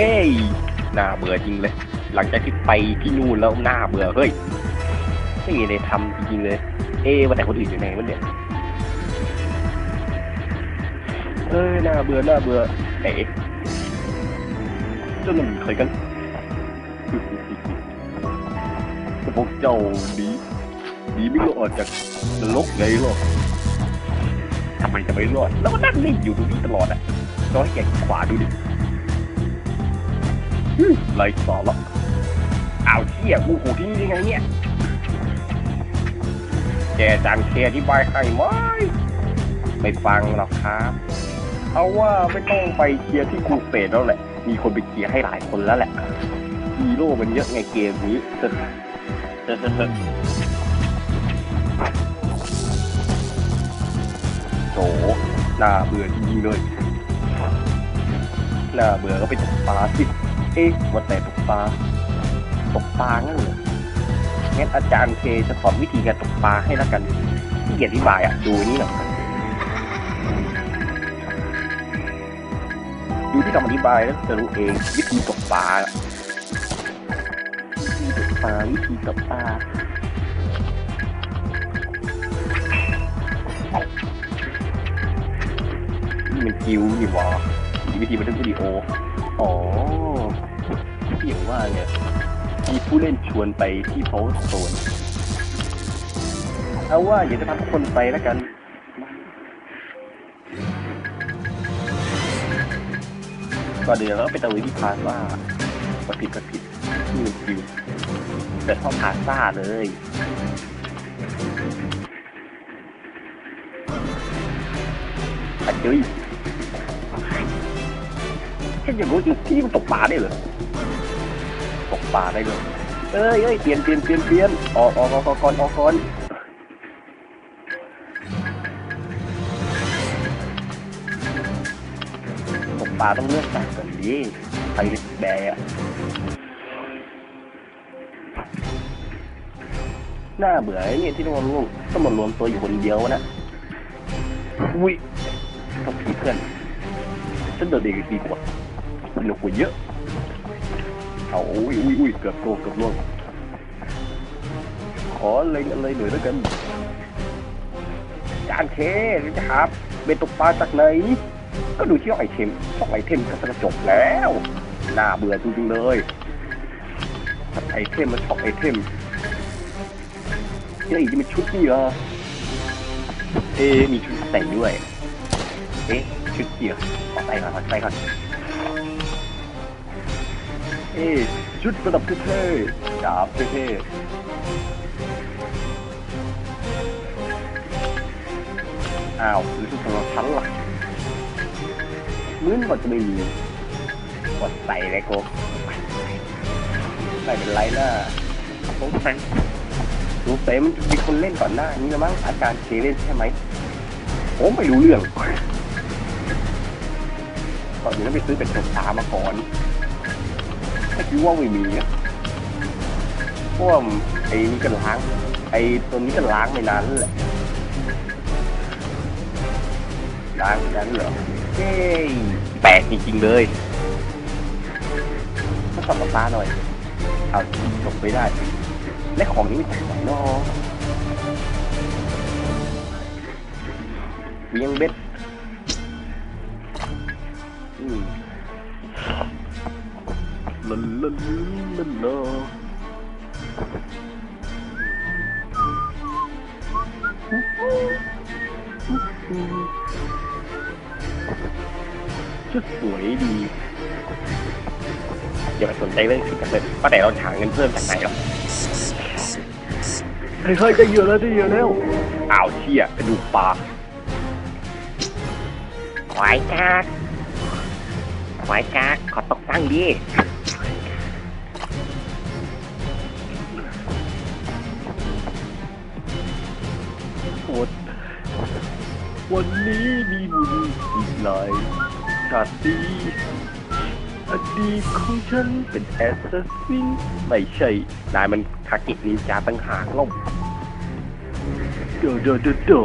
เฮ้ยน่าเบื่อจริงเลย หลังจากที่ไปที่นู่นแล้วน่าเบื่อเฮ้ยไม่มีอะไรทำจริงๆเลย เอ๊ว่าแต่คนอื่นอยู่ไหนวะเนี่ยเอ้ยน่าเบื่อน่าเบื่อเอ๊ะเจ้าหนุ่มใครกันพวกเจ้าดีดีไม่รอดจากนรกไงหรอทำไมจะไม่รอดแล้วก็นั่งนิ่งอยู่ตรงนี้ตลอดอะน้อยแกขวาดูดิ ไรสอละอ้าเชี่ยกูโหที่นี่ได้ไงเนี่ยแกจางเคอธิบายให้ไหมไม่ฟังหรอกครับเอาว่าไม่ต้องไปเคลียร์ที่ครูเฟสแล้วแหละ มีคนไปเคลียร์ให้หลายคนแล้วแหละฮีโร่มันเยอะไงเกมนี้เฮ้ยเฮ้ยเฮ้ยโถน่าเบื่อจริงๆเลย น่าเบื่อก็ไปตกปลาสิ เอ๊ะว่าแต่ตกปลาตกปลางั้นเหรองั้นอาจารย์เคจะสอนวิธีการตกปลาให้ล้วกันที่เกียรอธิบายอะ ดูนี่หน่อยดูที่คำอธิบายแล้วจะรู้เองวิธีตกปลาวิธีตกปลาวิธีตกปลานี่มันกิวนี่หว่าวิธีบันทึกวิดีโอ อ๋อ อย่างว่าเนี่ยมีผู้เล่นชวนไปที่โพสโซนเอาว่าอย่าจะพาทุกคนไปแล้วกัน ก็เดี๋ยวเราก็ไปตะลุยที่พาซ่าก็ผิดก็ผิดที่มันคิวแต่ชอบพาซ่าเลยอันเจยแค่อย่างรู้จริงที่มันตกปลาได้เหรอ ตกปลาได้เลยเอ้ยเอ้ยเปลี่ยนเปลี่ยนเปลี่ยนเปลี่ยนออกออกออกออกก่อนออกก่อนตกปลาต้องเลือกตว์ก่อนดิไทยแบร์อะน่าเบื่อไอ้เนี่ยที่ต้องมารวมต้องมารวมตัวอยู่คนเดียวนะอุ้ยต้องผีเพื่อนฉันเดินเองดีกว่าสนุกกว่าเยอะ เอาอุ้ยอุ้ยอุ้ยเกือบโกเกือบล่วงขอเล็งอะไรหน่อยแล้วกันจานเคหรือจะครับเบนตกปลาจากไหนก็ดูที่ไอเทมช่องไอเทมก็จะจบแล้วน่าเบื่อจริงๆเลยไอเทมมันชองไอเทมเฮ้ยนี่มันชุดนี่เหรอเอ๊มีชุดแต่งด้วย เอ๊ะชุดเกี่ยวขอใส่ก่อนขอใส่ก่อน เอ๊ะชุดประดับเท่ๆดาบเท่ๆอ้าวหรือชุดสำหรับฉันล่ะมื้นมันจะไม่มีกดใส่เลยโกไม่เป็นไรนะสงสัยสงสัยมันมีคนเล่นก่อนหน้านี้แล้วมั้งอาจารย์เคเล่นใช่ไหมผมไม่รู้เรื่องก่อนนี้ต้องไปซื้อเป็นตัวตามาก่อน ไม่คิดว่าไม่มีอะเพราะว่าไอ้นี่ก็ล้าง ไอ้ตัวนี้ก็ล้างไม่นานแล้วแหละล้างไม่นานเหรอเฮ้ยแปลกจริงๆเลยต้องสอบตาหน่อยเอาจบไปได้ และของนี้ไม่จากไหนเนาะเวียงเบ็ดอืม ลาลาลาลาชุดสวยดีอย่าไปสนใจเรื่องชุดกันเลยป้าแต่เราหาเงินเพิ่มจากไหนหรอเฮ้ยเฮ้ยจะเยอะแล้วจะเยอะแล้วอ้าวเชี่ยกระดูกปลาควายกากควายกากขอตกตั้งดิ วันนี้มีบุญอีกหลายชาติดีอดีตของฉันเป็นแอสซัสซินไม่ใช่นายมันคากินินจาตั้งหากล่มเดอเดอเดอเดอ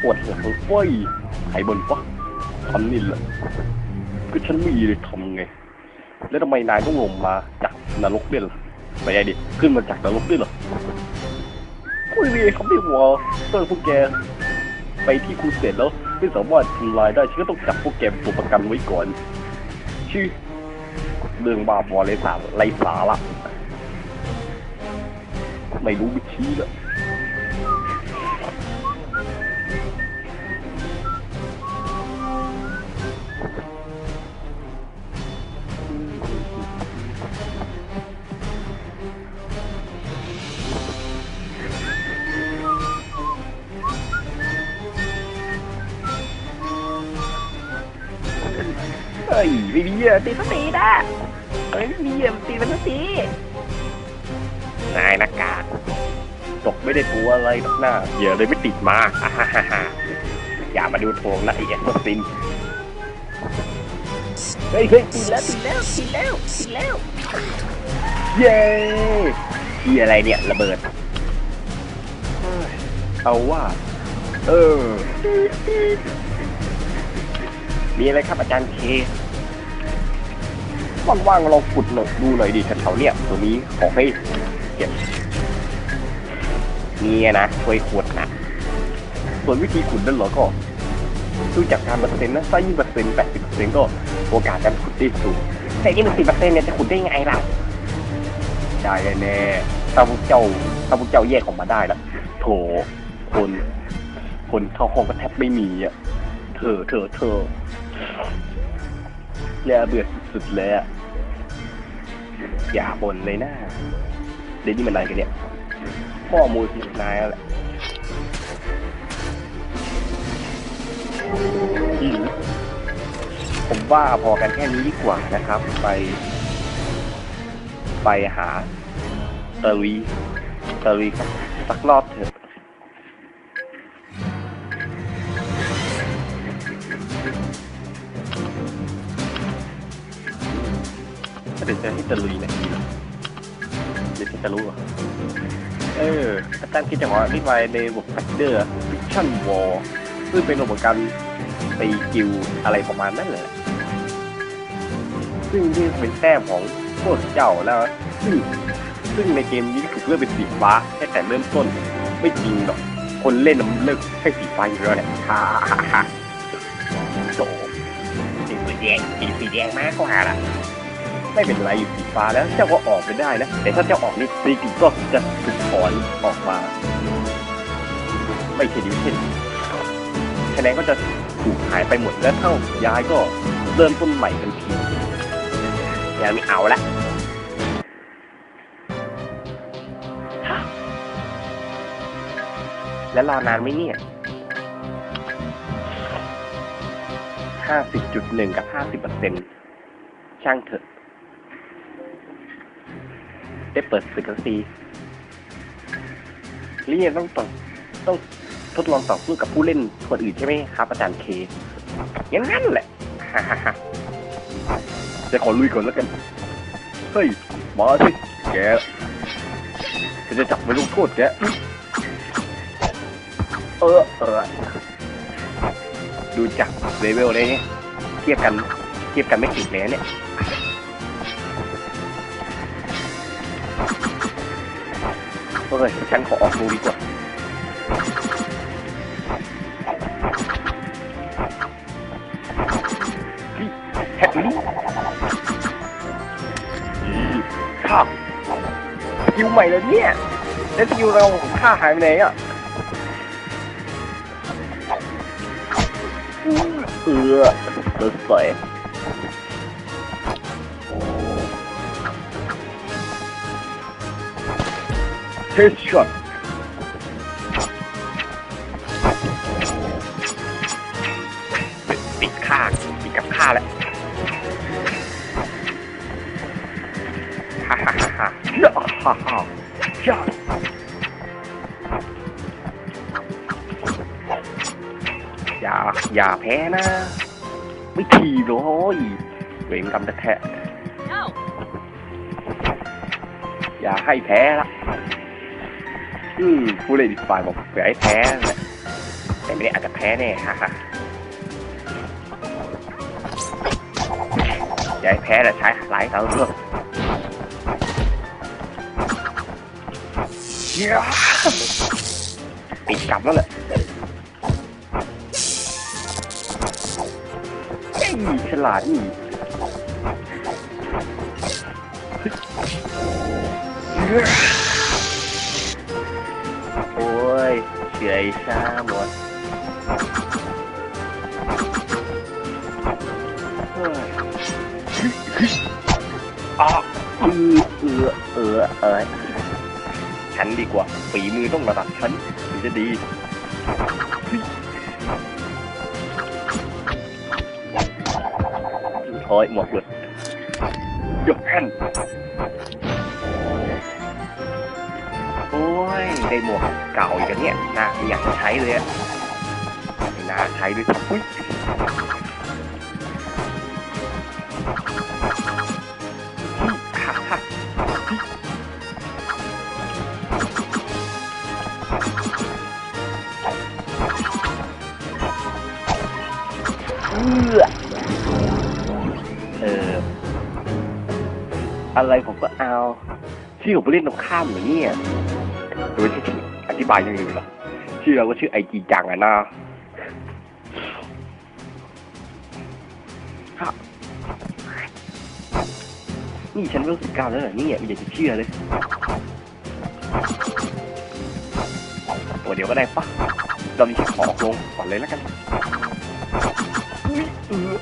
ปวดหลังเฟ้ยใครบนวะฉันนี่แหละก็ฉันไม่ได้ทำไง แล้วทำไมนายต้องลงมาจากนรกด้วยล่ะไม่ใช่ดิ ขึ้นมาจากนรกด้วยเหรอ ไม่มีเขาไม่วอเตอร์พวกแก ไปที่ครูเสร็จแล้วไม่สามารถทำลายได้ฉันก็ต้องจับพวกแกเป็นตัวประกันไว้ก่อน ชื่อเรื่องบาบอเลสาไรสาละไม่รู้วิธีแล้ว เฮ้ยไม่มีอะตีสักทีนะเอ้ยมีเหยี่ยมตีมันสักทีนายนักกาดตกไม่ได้ตัวอะไรหรอกหน้าเหยื่อเลยไม่ติดมาอ่าฮ่าฮ่าฮ่าอย่ามาดูโทงนะไอ้แอสซัสซินเฮ้ยเฮ้ยตีแล้วตีแล้วตีแล้วตีแล้วเย้ที่อะไรเนี่ยระเบิดเฮ้ยเอาว่า เออ มีอะไรครับอาจารย์เค ว่างๆเราขุดหน่อยดูหน่อยดิแถวๆเนี่ยตัวนี้ขอให้เก็บเนี่ยนะช่วยขุดนะ ส่วนวิธีขุดนั่นเหรอก็ดูจากการเปอร์เซ็นต์นะถ้ายี่เปอร์เซ็นต์แปดสิบเปอร์เซ็นต์ก็โอกาสการขุดได้สูงแต่ยี่สิบเปอร์เซ็นต์เนี่ยจะขุดได้ไงล่ะได้แน่ๆถ้าพวกเจ้าถ้าพวกเจ้าแยกออกมาได้แล้วโถคนคนเข้าห้องก็แทบไม่มีอะ เธอเธอเธอแย่เบื่อ สุดๆเลยอะอย่าบ่นเลยนะเดี๋ยวนี้มันนายกันเนี่ย ข้อมูลที่นายแล้วแหละผมว่าพอกันแค่นี้ดีกว่านะครับ ไป ไปหาตะลุยตะลุยสักสักรอบเถอะ จะให้ตะลุยไหนดีล่ะเดี๋ยวจะรู้เหรอเอออาจารย์คิดจะขออธิบายในบบแฟกเดอร์ฟิคชั่นวอลซึ่งเป็นระบบการตีกิวอะไรประมาณนั้นแหละซึ่งที่เป็นแต้มของพวกเจ้าแล้ว ซึ่งซึ่งในเกมนี้ถูกเลือกเป็นสีฟ้าแค่แต่เริ่มต้น ไม่จริงหรอก คนเล่นน่ะมันเลือกให้สีฟ้าอยู่แล้วแหละฮ่าฮ่าฮ่าโจสีแดงสีแดงมากกว่าล่ะ ไม่เป็นไรอยู่สีฟ้าแล้วเจ้าก็ออกไปได้นะ แต่ถ้าเจ้าออกนี่ซีกิก็จะถูกถอนออกมา ไม่ใช่ดิวเช่นคะแนนก็จะถูกหายไปหมดแล้วเท่าย้ายก็เริ่มต้นใหม่ทันทียายไม่เอาละแล้วรอนานไหมเนี่ยห้าสิบจุดหนึ่งกับห้าสิบเปอร์เซ็นช่างเถอะ ได้เปิดศึกกันซีนี่ยังต้องต่อต้องทดลองต่อสู้กับผู้เล่นคนอื่นใช่ไหมครับ อาจารย์เคอย่างนั้นแหละจะขอลุยก่อนแล้วกัน เฮ้ยมาสิแกจะจับไปลงโทษแกเออเออดูจากเลเวลเลยเนี่ยเทียบกัน เทียบกันไม่ติดเลยนะเนี่ย เฮ้ยฉันขอออกดูดีกว่าแฮปปี้ข้าสกิลใหม่เลยเนี่ยแล้วสกิลเราข้าหายไปไหนอะเออเลิศส วยเฮดช็อตติดข้าติดกับข้าแล้วฮ่าฮ่าฮ่าฮ่าย่าฮ่าฮ่าย่าอย่าอย่าแพ้นะ ไม่ทีเลยเวรกรรมแท้ๆอย่าให้แพ้ละ อืมผู้เล่นอีกฝ่ายบอกอย่าให้แพ้นะแต่ไม่ได้อาจจะแพ้แน่ฮ่าฮ่าอย่าให้แพ้แต่ใช้หลายเสาเถอะเปิดกลับแล้วแหละเฮ้ยฉลาดนี่เฮ้ย ยเฉอยชาหมดเฮ้ยอะเออเออเออเออฉันดีกว่าฝีมือต้องระดับฉันถึงจะดีถอยหมดเลยยกแผ่น โอ้ยได้หมวกเก่าอีกแล้วเนี่ยน่าไม่อยากจะใช้เลยอะไม่น่าใช้ด้วยอุ้ยเออเอออะไรผมก็เอา ชื่อผมเล่นตรงข้ามเหรอเนี่ย โดยที่อธิบายยังไงเหรอชื่อเราก็ชื่อไอจีจังอะนะครับนี่ฉันเริ่มสิบเก้าแล้วเหรอเนี่ยไม่อยากจะเชื่อเลย ตัวเดียวก็ได้ปะเรามีแค่ขอลงก่อนเลยแล้วกันอุ๊ยเออ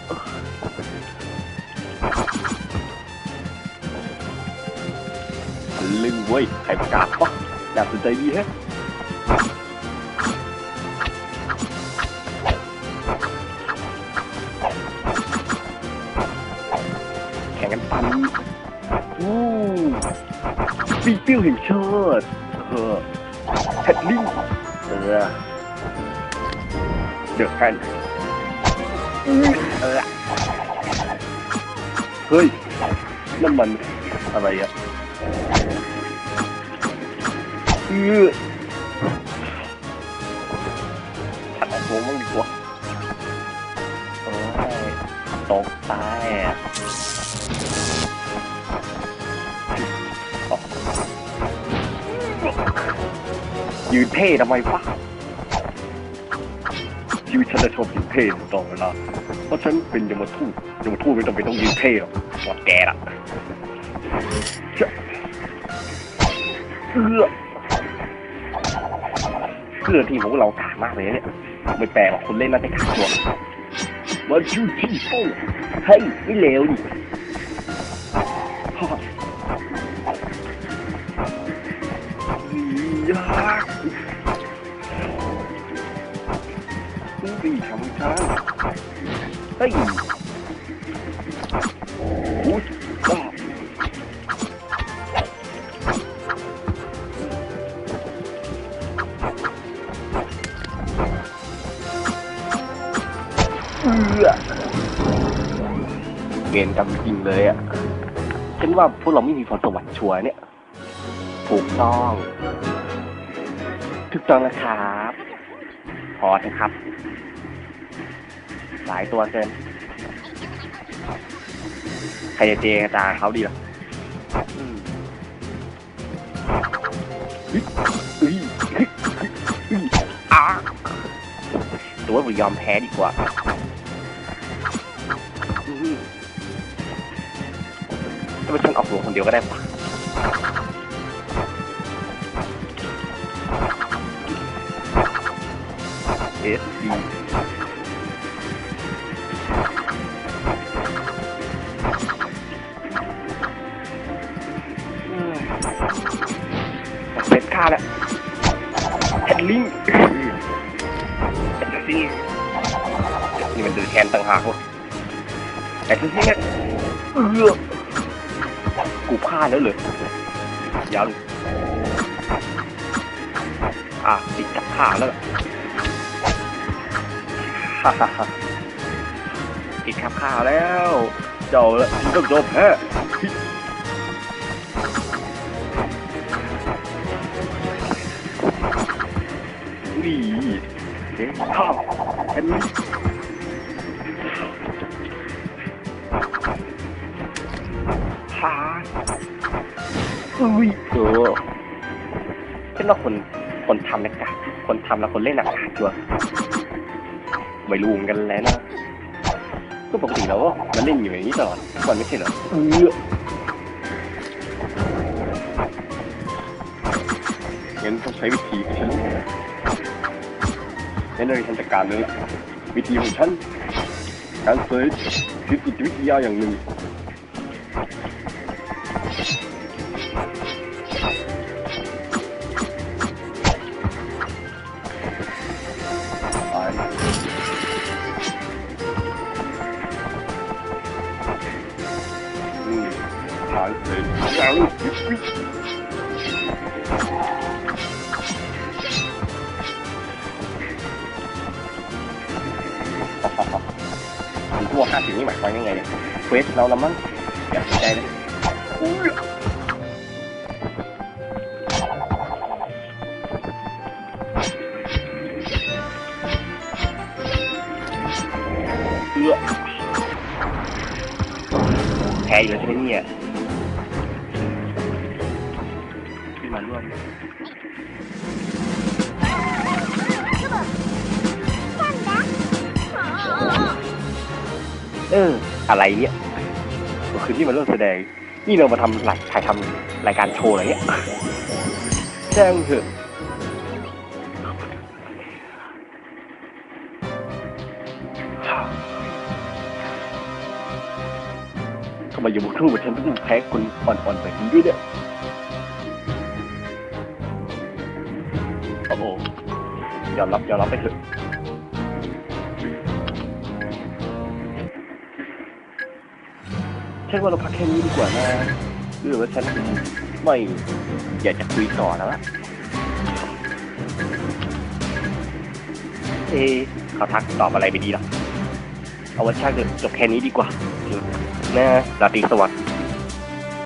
ลึงเว้ย ใครประกาศปะ น่าสนใจดีแฮะแข่งกันปันวู้ปีปิ้วแห่งชาติเออแฮดลิงเออเดือดกันเออเฮ้ยนั่นมันอะไรอะเออฉันออกโรงบ้างดีกว่าโอ้ยตกตายอะยืนเท่ทำไมวะชีวิตฉันจะชอบยืนเท่ตลอดเวลาเพราะฉันเป็นยมทูตยมทูตไม่ต้องไปต้องยืนเท่หรอกหมดแกละจะเอื้อ เพื่อนที่ของเรากากมากเลยเนี่ยไม่แปลว่าคนเล่นน่าจะกากตัวมาชูที่โป้เฮ้ยไม่เลวนี่ฮ่ายากนี่ปีทำช้าเฮ้ย เกณฑ์กำจริงเลยอะฉันว่าพวกเราไม่มีพรสวรรค์ชัวร์เนี่ย ถูกต้องถูกต้องนะครับ พอเถอะครับ หลายตัวเกินใครจะเจกรจาเขาดีล่ะอืมเฮ้ยเฮ้ยเฮ้ยเฮ้ยอ้าตัวผมยอมแพ้ดีกว่า อืมถ้าเป็นฉันออกหลวงคนเดียวก็ได้ปะเอสดีเซ็ตค่าแล้วแฮนลิงแอสซิ่งนี่มันดูแทนต่างหากวะแอสซิ่งเนี่ยเออ กูพลาดแล้วเลยยังอะติดกับขาแล้วล่ะฮ่าฮ่าฮ่าติดขับข่าวแล้วเจ้าละที่ต้องยอมแพ้นี่เด็กข้าวอันนี้ ทำนะกะคนทำแล้วคนเล่นหนักชัวไม่รู้เหมือนกันแล้วนะก็ปกติเราก็มันเล่นอยู่อย่างนี้ตลอดกวันไม่ใช่เหรอเอองั้นต้องใช้วิธีฉันงั้นเลยฉันจัดการเลยวิธีของฉันการเซิร์ชคือจิตวิทยาอย่างหนึ่งางเสร็จยังวิวิผมพวกห้าสิบนี่หมายความยังไงเนี่ยเควสเราละมั้งอย่าใจเลยอุ้ยเอื้อแพ้อยู่แล้วใช่ไหมเนี่ย ขึ้นมาร่วมเออ อะไรเนี่ยก็คือที่มาร่วมแสดง นี่เรามาทำรายถ่ายทำรายการโชว์อะไรเนี่ยแจ้งเถอะทำไมอยู่บุกทู่ฉันต้องแพ้คนอ่อนๆแบบนี้ด้วยเนี่ย ยอมรับยอมรับไปเถอะฉันว่าเราพักแค่นี้ดีกว่านะหรือว่าฉันไม่อยากจะคุยต่อแล้วล่ะเอเขาทักตอบอะไรไปดีล่ะ เอาว่าช่างเถอะจบแค่นี้ดีกว่านะราตรีสวัสดิ์